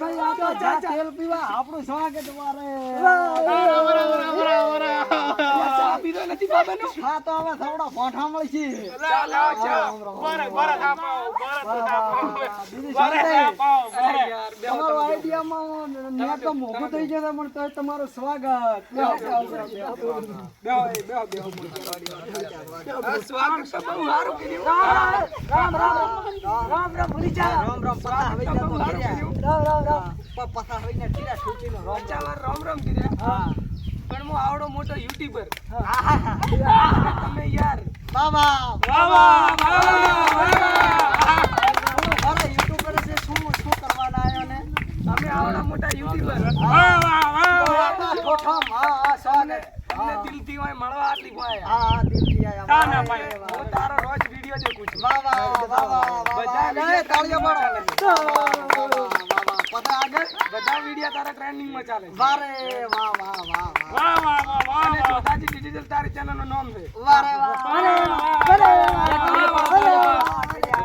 ભલે સ્વાગત કરીએ સ્વાગત બીજી શાંતિ આપણું સ્વાગત મારે ચા પીધો નથી બાબાનો હા તો હવે થોડા ફોઠા મળશે. ચાલ આવો ચા બીજી શાંતિ. અરે યાર બેહો તમારો તમે. મેં તો થઈ પણ તમારું સ્વાગત રામ રામ રામ ભૂલી જા રામ રામ રામ રામ રામ પ- પતા ટીરા છૂટીનો રામ રામ. રામ કર્યા હા પણ હું આવડો મોટો યુટ્યુબર. તમે યાર બાબા વાહ મારે યુટ્યુબ પર છે શું શું કરવાના આયો ને તમે આવડા મોટા યુટ્યુબર પ્રથમ હા હા સ્વાગત અમને દિલથી હોય મળવા આટલી હોય હા હા દિલથી આયા તા ના, ભાઈ. હું તારો રોજ વિડિયો દેખું છું વાહ વાહ વાહ વાહ વાહ બધા વાહ તાળીઓ પાડો વાહ વાહ વાહ વાહ આગળ બધા વિડિયો તારા ટ્રેન્ડિંગમાં ચાલે. વારે વાહ વાહ વાહ વાહ અને જોધાજી ડિજિટલ તારી ચેનલનું નામ છે વારે વાહ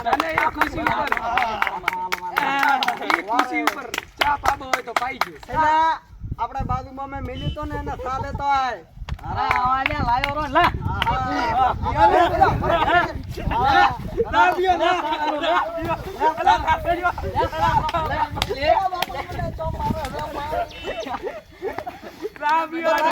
અને એ ખુશી ઉપર ખુશી ઉપર ચા પાબો હોય તો પાઈ ગયો એટલે આપણે બાજુમાં મેં મિલી તો ને એને સાલે તો આય અરે લાયો રો લે